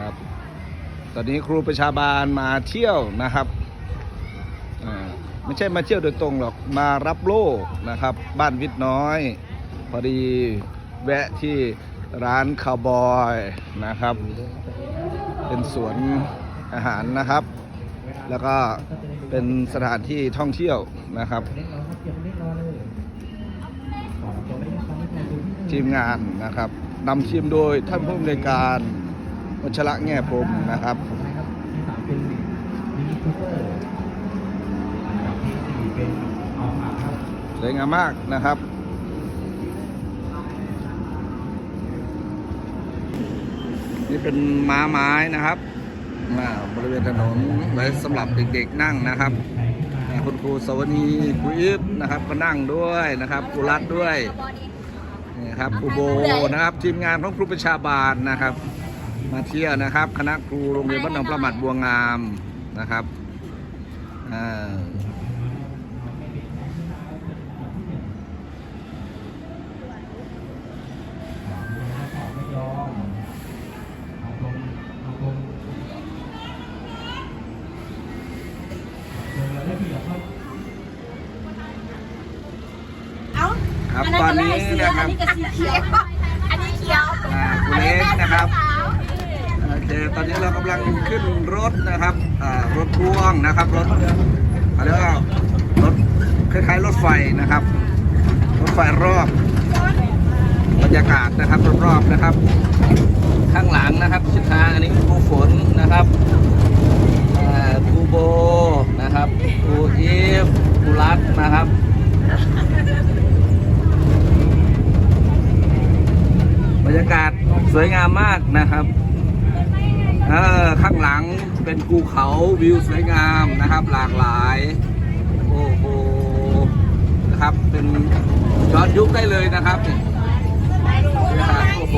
ครับ ตอนนี้ครูประชาบาลมาเที่ยวนะครับไม่ใช่มาเที่ยวโดยตรงหรอกมารับโล่นะครับ บ้านวิทย์น้อย พอดีแวะที่ร้านคาวบอยนะครับ เป็นสวนอาหารนะครับ แล้วก็เป็นสถานที่ท่องเที่ยวนะครับ ทีมงานนะครับนำทีมโดยท่านผู้อำนวยการ วัชระแง่พรมนะครับสวยงามมากนะครับ นี่เป็นม้าไม้นะครับอ่าบริเวณถนนไว้สำหรับเด็กๆนั่งนะครับคุณครูสวนีครูอิฟนะครับก็นั่งด้วยนะครับครูรัดด้วยนี่ครับครูโบนะครับทีมงานของครูประชาบาลนะครับ มาเที่ยวนะครับ คณะครูโรงเรียนบ้านหนองประมัดบัวงามนะครับอ่าเอ้าครับอันนั้นตอนก็นี้ไล่เสื้อนะคอัรันบนี้ก็สีเขียวอันนี้เขียวอ่าครูเล็กนะครับโอเค ตอนนี้เรากำลังขึ้นรถนะครับรถพ่วงนะครับรถอะไรว่ารถคล้ายๆรถไฟนะครับ รถไฟรอบบรรยากาศนะครับรอบๆนะครับ ข้างหลังนะครับชิดทางอันนี้ครูฝนนะครับครูโบนะครับครูอีฟครูรัตนะครับบรรยากาศสวยงามมากนะครับ เออข้างหลังเป็นภูเขาวิวสวยงามนะครับ หลากหลาย โอ้โหนะครับ เป็นย้อนยุคได้เลยนะครับนี่นะครับโอ้โห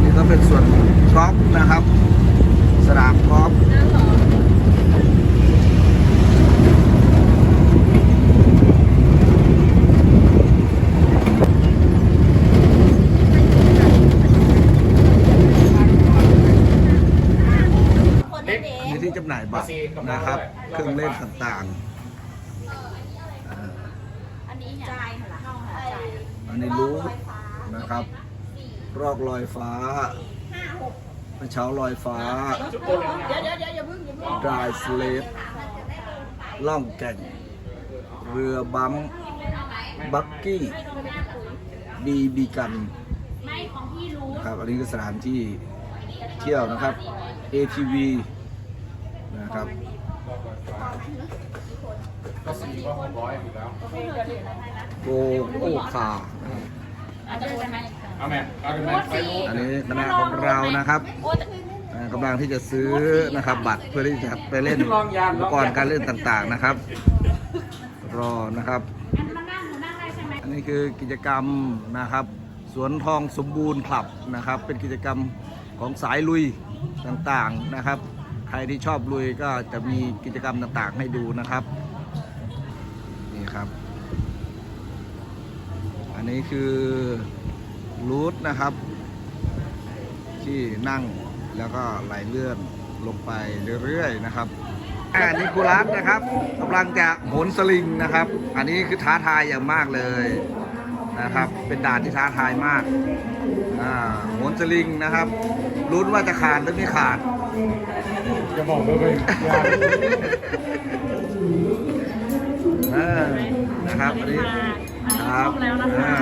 นี่ก็เป็นส่วนกอล์ฟนะครับ สนามกอล์ฟมีที่จำหน่ายบัตรนะครับ เครื่องเล่นต่างๆอ่า อันนี้จ่ายเหรอเข้าหาจ่าย อันนี้รู้นะครับ รอกลอยฟ้า กระ เช้าลอยฟ้า ดรายสเลปล่องแก่ง เรือบัมบักกี้บีบีกันนะครับอันนี้คือสถานที่เที่ยวนะครับ ATV นะครับก็สี่ก็หกร้อยอยู่แล้วโกโอคาอาจจะเป็นไหม เอาแม่เอากันแม่ไปรู้อันนี้คณะของเรานะครับโอ้แต่อ่ากำลังที่จะซื้อนะครับบัตรเพื่อที่จะไปเล่นอุปกรณ์การเล่นต่างๆนะครับ รอนะครับ อันมันนั่งหนูนั่งได้ใช่ไหมอันนี้คือกิจกรรมนะครับ สวนทองสมบูรณ์คลับนะครับ เป็นกิจกรรมของสายลุยต่างๆนะครับ ใครที่ชอบลุยก็จะมีกิจกรรมต่างๆให้ดูนะครับนี่ครับ อันนี้คือ รูทนะครับ ที่นั่งแล้วก็ไหลเลื่อนลงไปเรื่อยๆนะครับอันนี้คูรัสนะครับกำลังจะโหนสลิงนะครับ อันนี้คือท้าทายอย่างมากเลยนะครับ เป็นด่านที่ท้าทายมากอ่าโหนสลิงนะครับลุ้นว่าจะขาดหรือไม่ขาดจะบอกเลยเออนะครับอันนี้ครับแล้วนะคะอ่า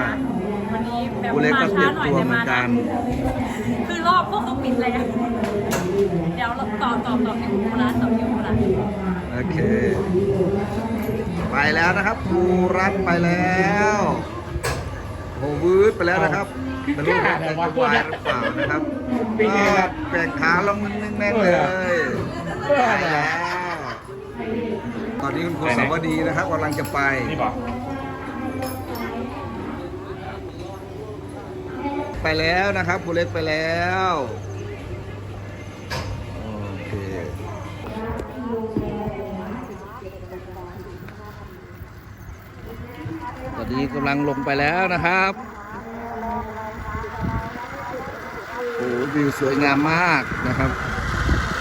วันนี้ครูเล็กก็เตรียมตัวเหมือนกันคือรอบพวกเขาปิดแล้ว เดี๋ยวเราต่อต่อต่อคิวโบราณต่อคิวโบราณโอเค ไปแล้วนะครับครูรัฐไปแล้วโหวืดไปแล้วนะครับไม่รู้ว่าจะวายหรือเปล่านะครับก็แบ่งขาลงนึงนึงแน่นเลยไปแล้วตอนนี้คุณครูสวัสดีนะครับกำลังจะไปนี่บอ ไปแล้วนะครับครูเล็กไปแล้วโอเคตอนนี้กำลังลงไปแล้วนะครับโอ้วิวสวยงามมากนะครับ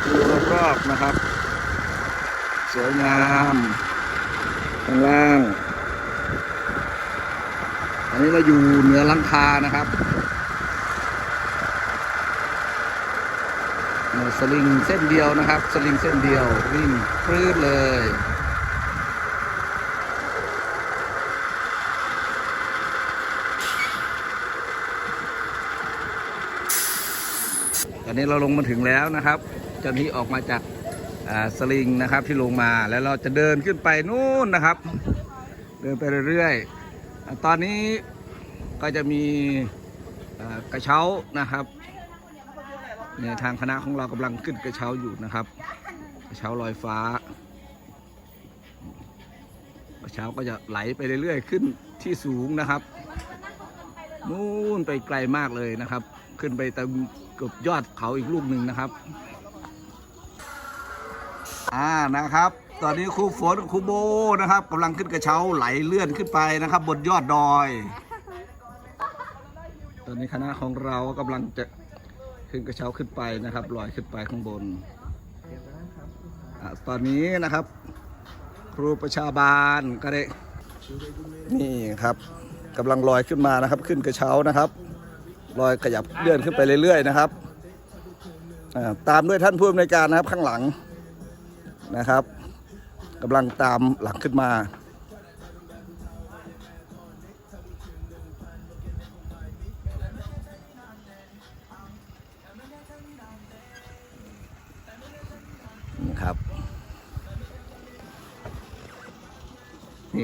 ดูรอบๆนะครับ สวยงามข้างล่าง อันนี้เราอยู่เหนือลังคานะครับเอ่อ สลิงเส้นเดียวนะครับ สลิงเส้นเดียววิ่งปลื้ดเลยตอนนี้เราลงมาถึงแล้วนะครับ เจ้าหน้าที่ออกมาจากสลิงนะครับที่ลงมาแล้วเราจะเดินขึ้นไปนู่นนะครับ เดินไปเรื่อยๆ ตอนนี้ก็จะมีกระเช้านะครับ เนี่ยทางคณะของเรากำลังขึ้นกระเช้าอยู่นะครับ กระเช้าลอยฟ้า กระเช้าก็จะไหลไปเรื่อยๆ ขึ้นที่สูงนะครับนู่นไปไกลมากเลยนะครับ ขึ้นไปตามเกือบยอดเขาอีกลูกหนึ่งนะครับอ่านะครับ ตอนนี้ครูฝนครูโบนะครับกำลังขึ้นกระเช้าไหลเลื่อนขึ้นไปนะครับ บนยอดดอย ตอนนี้คณะของเรากำลังจะ ขึ้นกระเช้าขึ้นไปนะครับลอยขึ้นไปข้างบนอ่าตอนนี้นะครับ ครูประชาบาลก็ได้นี่ครับกำลังลอยขึ้นมานะครับ ขึ้นกระเช้านะครับลอยขยับเลื่อนขึ้นไปเรื่อย ๆ นะครับอ่าตามด้วยท่านผู้อำนวยการนะครับข้างหลังนะครับกำลังตามหลังขึ้นมา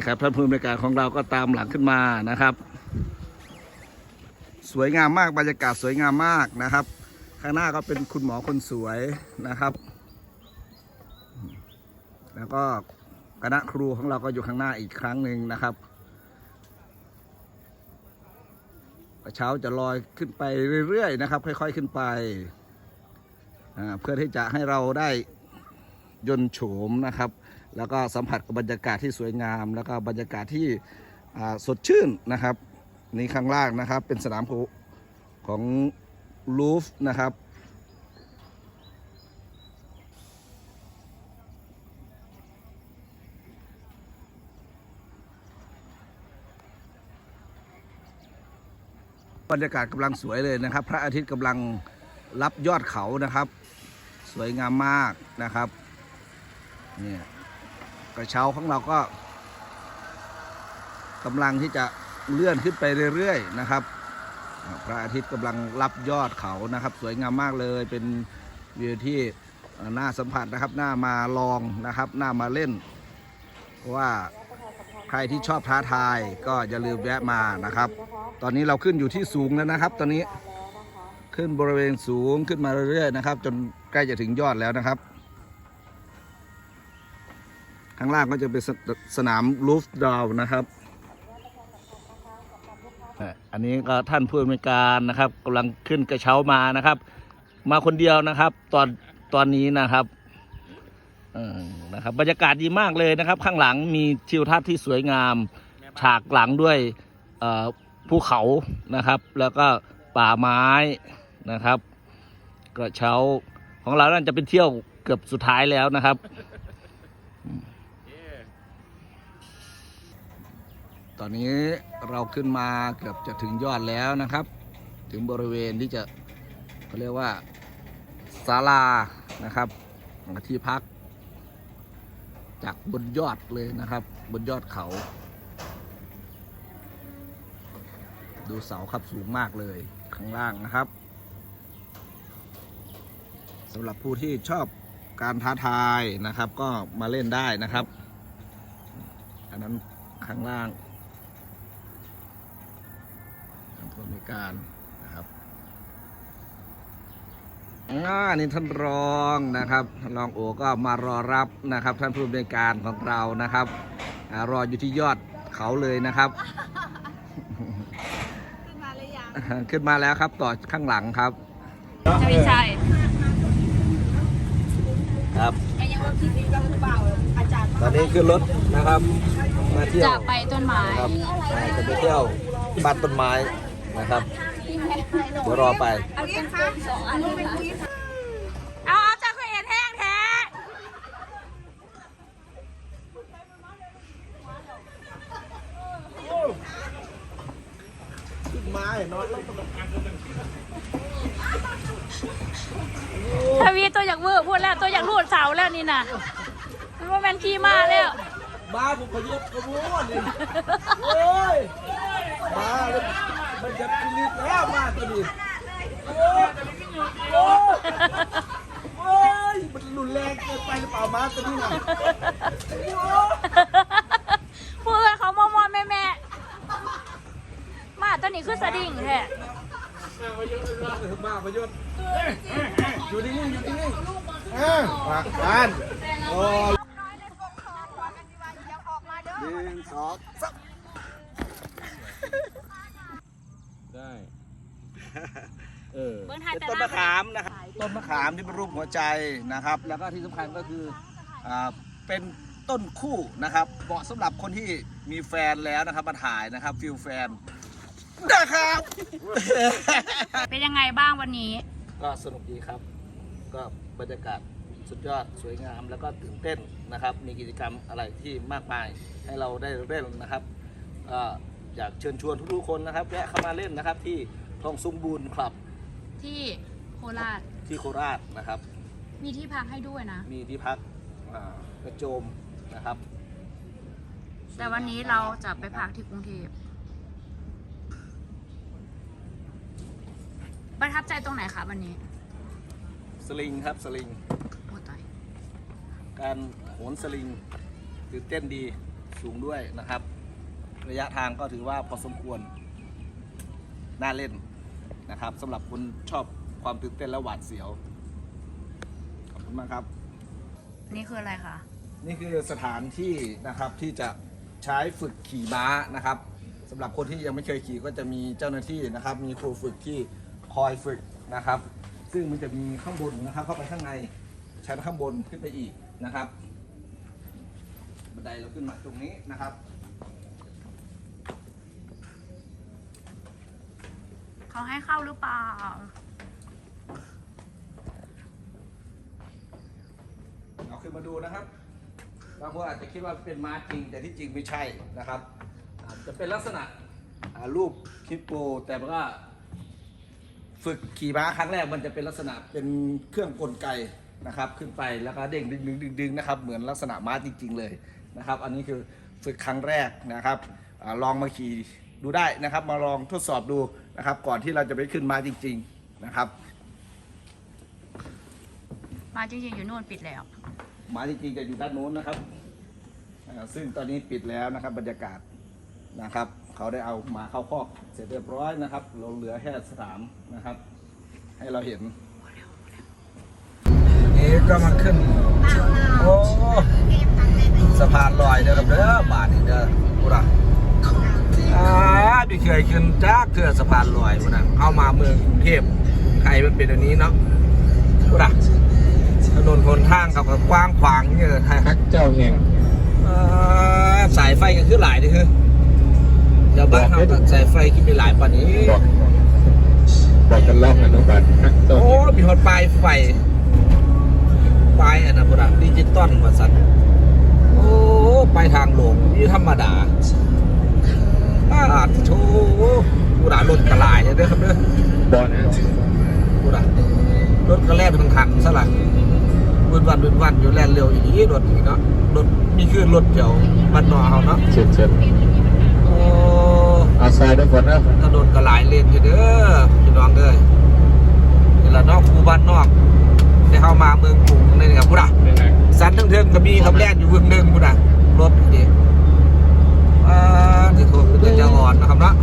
ครับท่านผู้อำนวยการของเราก็ตามหลังขึ้นมานะครับ สวยงามมากบรรยากาศสวยงามมากนะครับ ข้างหน้าก็เป็นคุณหมอคนสวยนะครับ แล้วก็คณะครูของเราก็อยู่ข้างหน้าอีกครั้งหนึ่งนะครับเช้าจะลอยขึ้นไปเรื่อยๆนะครับ ค่อย ๆขึ้นไปเพื่อที่จะให้เราได้ยนโฉมนะครับ แล้วก็สัมผัสกับบรรยากาศที่สวยงาม แล้วก็บรรยากาศที่สดชื่นนะครับนี่ข้างล่างนะครับเป็นสนามของลูฟนะครับบรรยากาศกำลังสวยเลยนะครับ พระอาทิตย์กำลังรับยอดเขานะครับ สวยงามมากนะครับเนี่ย กระเช้าของเราก็กำลังที่จะเลื่อนขึ้นไปเรื่อยๆนะครับ พระอาทิตย์กำลังรับยอดเขานะครับ สวยงามมากเลยเป็นวิวที่น่าสัมผัสนะครับน่ามาลองนะครับน่ามาเล่นว่าใครที่ชอบท้าทายก็อย่าลืมแวะมานะครับ ตอนนี้เราขึ้นอยู่ที่สูงแล้วนะครับ ตอนนี้ขึ้นบริเวณสูงขึ้นมาเรื่อยๆนะครับ จนใกล้จะถึงยอดแล้วนะครับ ข้างล่างก็จะเป็นสสนามลูฟดาวนะครับ อันนี้ก็ท่านผู้อำนวยการนะครับกำลังขึ้นกระเช้ามานะครับ มาคนเดียวนะครับ ตอนตอนนี้นะครับอนะครับ บรรยากาศดีมากเลยนะครับ ข้างหลังมีทิวทัศน์ที่สวยงาม ฉากหลังด้วยภูเขานะครับ แล้วก็ป่าไม้นะครับ กระเช้าของเราน่าจะเป็นเที่ยวเกือบสุดท้ายแล้วนะครับ ตอนนี้เราขึ้นมาเกือบจะถึงยอดแล้วนะครับ ถึงบริเวณที่จะเขาเรียกว่าศาลานะครับที่พัก จากบนยอดเลยนะครับ บนยอดเขา ดูเสาครับสูงมากเลยข้างล่างนะครับสำหรับผู้ที่ชอบการท้าทายนะครับ ก็มาเล่นได้นะครับ อันนั้นข้างล่าง ทางผู้มีการนะครับอ่านี่ท่านรองนะครับท่านรองโอก็มารอรับนะครับ ท่านผู้มีการของเรานะครับอารออยู่ที่ยอดเขาเลยนะครับ ขึ้นมาเลยยังขึ้นมาแล้วครับต่อข้างหลังครับจะไม่ใช่ครับ ไอ้ยังว่าพี่บิ๊กกับเปล่าอาจารย์ตอนนี้ขึ้นรถนะครับ มาเที่ยวจะไปต้นไม้ ครับอ่าจะไปเที่ยวบ้านต้นไม้ นะครับ เดี๋ยวรอไป เอาอีกค่ะสองอันนี้เป็นพี่เอาเอาจากเคยเห็นแห้งแท้ไม้นอนทวีตัวอยากเวอร์พูดแล้วตัวอยากรูดเสาแล้วนี่น่ะมันว่าแมนขี้มาแล้วบ้าผมขยบกระมูนี่โอ้ยมาแล้ว มันจะพิลิตแล้วมาตัวนี้โอ้ยโอ้ยโอ้ยมันรุนแรงเกินไปหรือเปล่ามาตัวนี้น่ะพูดกันเขามอมอแม่แม่มาตัวนี้คือสดิ่งแท้มาประยุทธ์อยู่นิ่งๆอยู่นิ่งๆอ่ามาบ้านโอ้ยหนึ่งสองสาม ได้เออเบิ้งไทยเป็นแต่ต้นละมะขามนะครับต้นมะขามที่เป็นรูปหัวใจนะครับ แล้วก็ที่สำคัญก็คืออ่าเป็นต้นคู่นะครับเหมาะสำหรับคนที่มีแฟนแล้วนะครับมาถ่ายนะครับฟิลแฟนนะครับ เป็นยังไงบ้างวันนี้ ก็สนุกดีครับ ก็บรรยากาศสุดยอดสวยงามแล้วก็ตื่นเต้นนะครับ มีกิจกรรมอะไรที่มากมายให้เราได้เล่นนะครับก็อ ยากเชิญชวนทุกๆคนนะครับแวะเข้ามาเล่นนะครับที่ทองซุ้มบูรณ์คลับที่โคราชที่โคราชนะครับ มีที่พักให้ด้วยนะ มีที่พักอ่ากระโจมนะครับ แต่วันนี้เราจะไปพักที่กรุงเทพประทับใจตรงไหนคะวันนี้สลิงครับสลิง โอ้ตายการโหนสลิงตื่นเต้นดีสูงด้วยนะครับ ระยะทางก็ถือว่าพอสมควร น่าเล่นนะครับสำหรับคนชอบความตื่นเต้นและหวาดเสียว ขอบคุณมากครับ นี่คืออะไรคะ นี่คือสถานที่นะครับที่จะใช้ฝึกขี่ม้านะครับสำหรับคนที่ยังไม่เคยขี่ก็จะมีเจ้าหน้าที่นะครับ มีครูฝึกที่คอยฝึกนะครับ ซึ่งมันจะมีข้างบนนะครับ เข้าไปข้างในชั้นข้างบนขึ้นไปอีกนะครับบันไดเราขึ้นมาตรงนี้นะครับ เขาให้เข้าหรือเปล่า เอาขึ้นมาดูนะครับบางคนอาจจะคิดว่าเป็นม้าจริง แต่ที่จริงไม่ใช่นะครับอาจจะเป็นลักษณะอ่ารูปคลิปโปแต่ว่าฝึกขี่ม้าครั้งแรกมันจะเป็นลักษณะเป็นเครื่องกลไกนะครับ ขึ้นไปแล้วก็เด้งดึงดึงดึงดึงนะครับ เหมือนลักษณะม้าจริง ๆ เลยนะครับ อันนี้คือฝึกครั้งแรกนะครับอาลองมาขี่ดูได้นะครับ มาลองทดสอบดู นะครับ ก่อนที่เราจะไปขึ้นม้าจริง ๆนะครับ มาจริงๆอยู่นู่นปิดแล้วหมาจริงๆจะอยู่ด้านโน้นนะครับอ่าซึ่งตอนนี้ปิดแล้วนะครับบรรยากาศนะครับ เขาได้เอาหมาเข้าคอกเสร็จเรียบร้อยนะครับเราเหลือแค่สนามนะครับ ให้เราเห็น นี้ก็มาขึ้น โอ้ สะพานลอยเด้อครับเด้อบาทนี่เด้อกูรัก อ่าไม่เคยขึ้นจ้าเกือสะพานลอยกูนะเข้ามาเมืองกรุงเทพกรุงไทยมันเป็นอันนี้เนาะกูรักถนนหนทางครับก็กว้างขวางเนี่ยฮะฮักเจ้าเองเอ่อสายไฟก็คือหลายนี่คือเดี๋ยวบ้านเราตัดสายไฟขึ้นไปหลายป่านนี้บอกบอกกันรอบอนุบาลฮักเจ้าโอ้เองมีหดปลายไฟปลายอันนั้นพุระดิจิตอลมาสัตว์โอ้ไปทางหลงนี่ธรรมดา อาดโชพุระรถกระลายเด้อครับเด้อบอลนะพุระรถกระแล่นทั้งคันซะละวันวันวันวันอยู่แล่นเร็วอย่างนี้รถนี่เนาะรถมีคือรถเดี๋ยวบ้านนอกเขาเนาะเชิญเชิญโอ้เอาทรายด้วยฝนนะถนนก็หลายเลนอยู่เด้อพี่น้องเด้อนี่ละนอกคูบ้านนอกได้เข้ามาเมืองกรุงนี่ครับพุทธะสันทั้งเทิงก็มีคำแรกอยู่เมืองหนึ่งพุทธะรถนี่อ่า ที่ถูกเป็นจะอ่อนนะครับเนาะ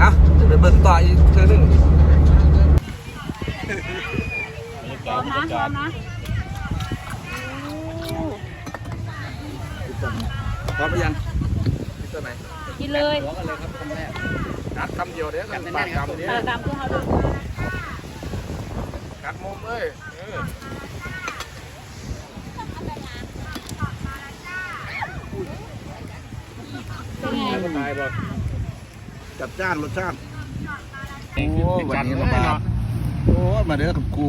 นะจะไปเบิ่งต่ออีกเทื่อหนึงพร้อมนะพร้อมนะพร้อมหรือยังที่ตัวไหนกินเลยพร้อมกันเลยครับคำแรกกัดคำเดียวเด้อกัดปากคำเดียวเออตามเพื่อเขาดูกัดมุมเอ้ยเออ เป็นไง ตาย บ่จัดจ้านรสชาติโอ้วันนี้เรามาโอ้มาเด้อกับครู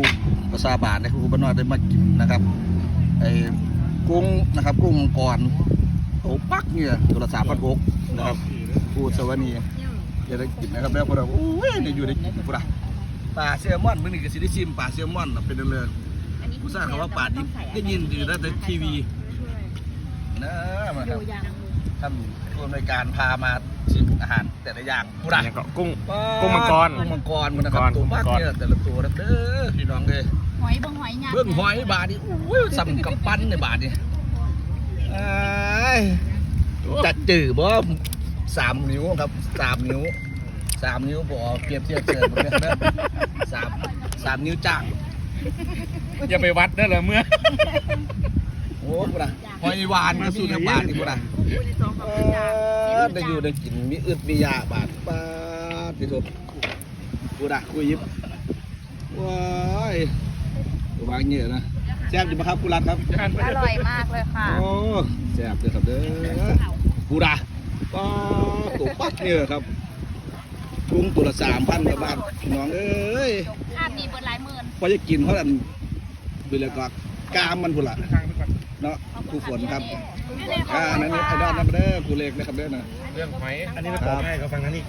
ภาษาบาทในครูบ้านนอกได้มากินนะครับไอ้กุ้งนะครับกุ้งมังกรโอ้ปักเนี่ยตัวละสามพันหกนะครับครูสวัสดีจะได้กินนะครับแล้วพวกเราโอ้ยเนี่ยอยู่ได้กินพวกเราปลาแซลมอนมื้อนี้ก็สิได้ชิมปลาแซลมอนน่ะเป็นเรื่องผู้สร้างคำว่าปลาดิบได้ยินอยู่ในทีวีนะมาครับ ท่านผู้อำนวยการพามาชิมอาหารแต่ละอย่างผู้ใดอย่างก็กุ้ง กุ้งมังกรกุ้งมังกรมันนะครับกุ้ตัวงมัมากงกรเนี่ยแต่ละตัวนะเด้อพี่น้องเลยหอยบงหอยยักษ์เบื้องหอยบาทนี่อุ้ยสำกับปั้นในบาทนี่อ้ายจัดจื่อบ่สามนิ้วครับสามนิ้วสามนิ้วบ่เปรียบเทียบเจอผมเนี่ยนะสามสามนิ้วจ้างอย่าไปวัดได้เลยเมื่อโอ้กูนะ หอยวานก็สู้ในบาทนี่กูนะเออได้อยู่ได้กินมีอึดมียาบาดป้าดพี่ทุบกูด่ะกูยิบว้ายวางเงี้ยนะแซ่บอยู่ไหมครับกูรักครับอร่อยมากเลยค่ะ โอ้แซ่บเลยครับเด้อกูด่ะป้าดตัวปักเนี่ยครับกุ้งตัวละสามพันกว่าบาทพี่น้องเอ้ยภาพนี้เปิดหลายหมื่น พอจะกินเพราะอันไปเลยก็กามมันพุ่นละ เนาะครูฝนครับอ่าอันนั้นไอ้ด้านนั้นมาเด้อครูเล็กนะครับเด้อนะเรื่องหอยอันนี้เราตอบให้เขาฟังนะนี่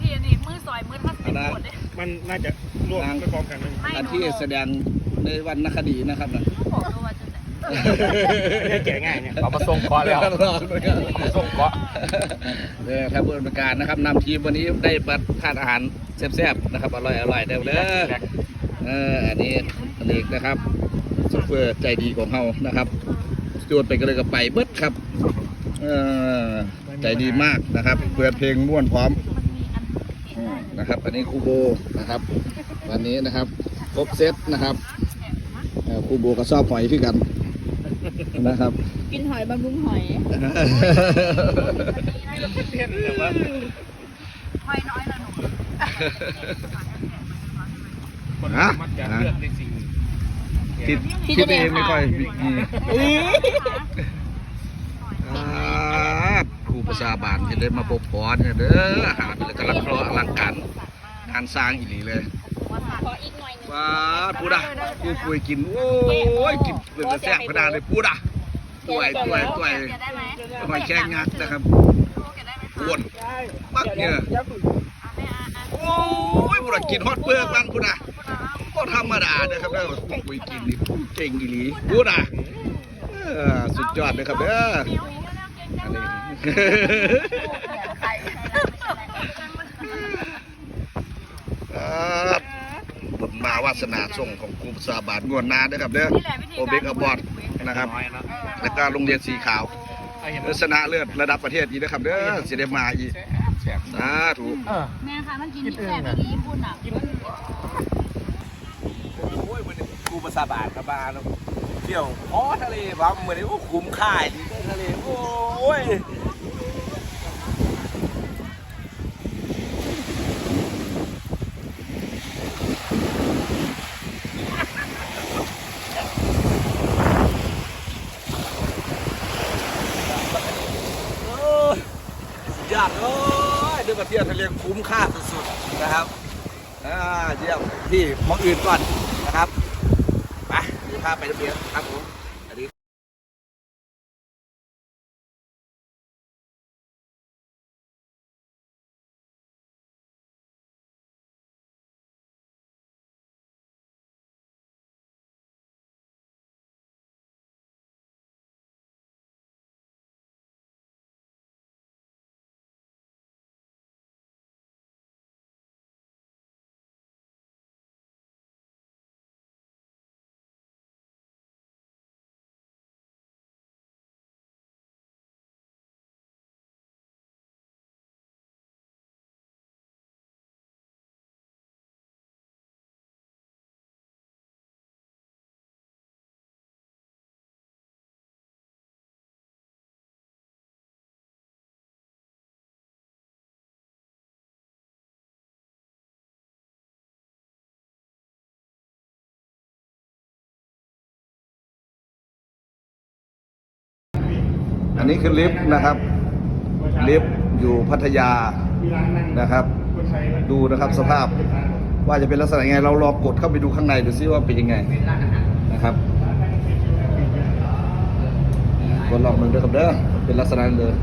พี่นี่มือซอยมือทัดอันนั้นมันน่าจะรวมไปพร้อมกันเลยอันที่แสดงในวันนักคดีนะครับนะบอกด้วยว่าจะไหนไม่แก่ง่ายเนี่ยเอามาส่งเคาะแล้วเอามาส่งเคาะเออครับผู้บริการนะครับนำทีมวันนี้ได้มาทานอาหารแซ่บๆนะครับอร่อยอร่อยๆได้เลยเอออันนี้ อันนี้นะครับซุปเปอร์ใจดีของเรานะครับจวดไปก็เลยก็ไปเบิดครับเออใจดีมากนะครับเปิดเพลงม่วนพร้อมอืมนะครับ อันนี้ครูโบนะครับ วันนี้นะครับครบเซตนะครับเอ่อครูโบก็ชอบหอยพี่กันนะครับ กินหอยบำรุงหอยหอยน้อยละหนูคนมักจะเลือกในสิ่ง คิดคิดเองไม่ค่อยมีครับครูภาษาบาลจะได้มาพบพรเนี่ยเด้ออาหารเลยกำลังรออลังการงานสร้างอีหลีเลยขออีกหน่อยหนึงว้าพูดอะครูคุยกิน โอ้ยกินเป็นแซ่บขนาดเลยพูดอะตัวยตัวยตัวยจะได้ไหมหอยแครงงักนะครับอ้วนปักเนี่ยโอ้ยพูดอะกินฮอตเปลือกมันพูดอะ ก็ธรรมดาเด้ครับเด้อคุยกินนี่เก่งอีหลีพูดอะสุดยอดเลยครับเด้ออันนี้ครับบุญมาวาสนาส่งของครูภาษาบาทงวนนาเด้อครับเด้อโอเบกอบอดนะครับแล้วก็โรงเรียนสีขาวเออชนะเลิศระดับประเทศอีกนะครับเด้อสิได้มาอีกสาธุแม่คะมันกินที่แค่แบบนี้ญี่ปุ่นอะ โอ้ยวันนี้ครูภาษาบาทกับมาเที่ยวอ๋อทะเลว่าเหมือนโอ้คุ้มค่าดีทะเลโอ้ยโอ้ยสุดยอดเลยได้มาเที่ยวทะเลคุ้มค่าสุดๆนะครับอ่าเยี่ยมที่มองอื่นก่อน ภาพไปเรียบครับ อันนี้คือลิฟต์นะครับ ลิฟต์อยู่พัทยานะครับ ดูนะครับสภาพว่าจะเป็นลักษณะไง เราลองกดเข้าไปดูข้างในดูซิว่าเป็นยังไงนะครับกดลองมันเด้อครับเด้อเป็นลักษณะนั้นเลย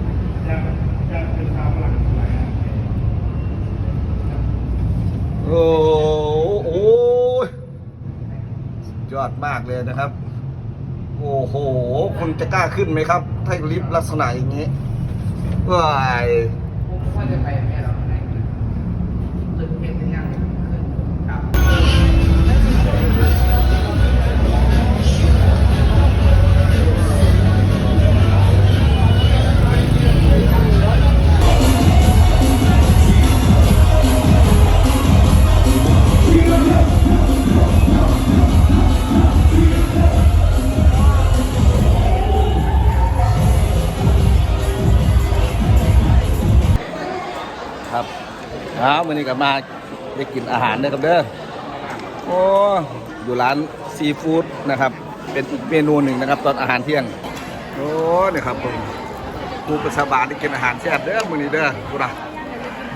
โอ้โหยอดมากเลยนะครับ โอ้โห คุณจะกล้าขึ้นไหมครับ ถ้าลิฟต์ลักษณะอย่างนี้ว้ายครับ เช้าวันนี้กลับมาได้กินอาหารนะครับเด้อโอ้อยู่ร้านซีฟู้ดนะครับ เป็นอีกเมนูหนึ่งนะครับ ตอนอาหารเที่ยงโอ้นี่ครับผมกูประสาบานได้กินอาหารแซ่บเด้อมื้อนี้เด้อกูนะ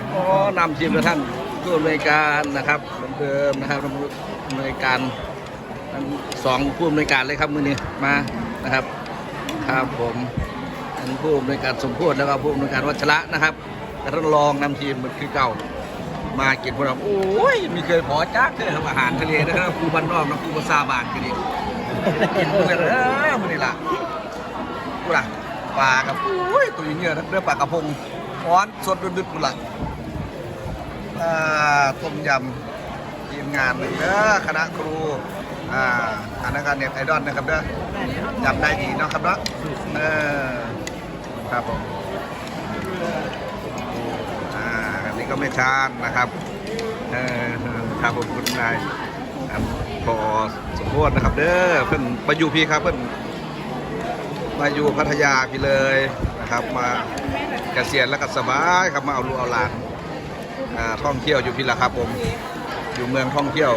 โอ้นำทีมกับท่านผู้อำนวยการนะครับเดิมนะครับผู้อำนวยการทั้งสองผู้อำนวยการเลยครับมื้อนี้มานะครับครับผมทั้งผู้อำนวยการสมพธิแล้วก็ผู้อำนวยการวัชระนะครับ แล้วท่านรองนำทีมมือนคือเก่า มากินพวกเราโอ้ยมีเคยขอจักเลยทำอาหารทะเลนะครับครูบ้านนอกนะครูภาษาบานกันอีกกินพวกนี้เออมันนี่ล่ะกูล่ะปลากับโอ้ยตัวอย่งเงี้ยนะเรื่องปลากระพงอ้อนสดดุดๆกูล่ะต้มยำทีมงานเลยเด้อคณะครูอ่าคณะการเน็ตไอดอลนะครับเด้อจำได้ดีเนาะครับเนาะเออครับผม ก็ไม่ช้านนะครับเออครับผมคุณนายพอสมโพธินะครับ เด้อเพิ่นมาอยู่พี่ครับเพิ่นมาอยู่พัทยาพี่เลยนะครับ มาเกษียณแล้วก็สบายครับมาเอาลูกเอาหลานท่องเที่ยวอยู่พี่ละครับผมอยู่เมืองท่องเที่ยว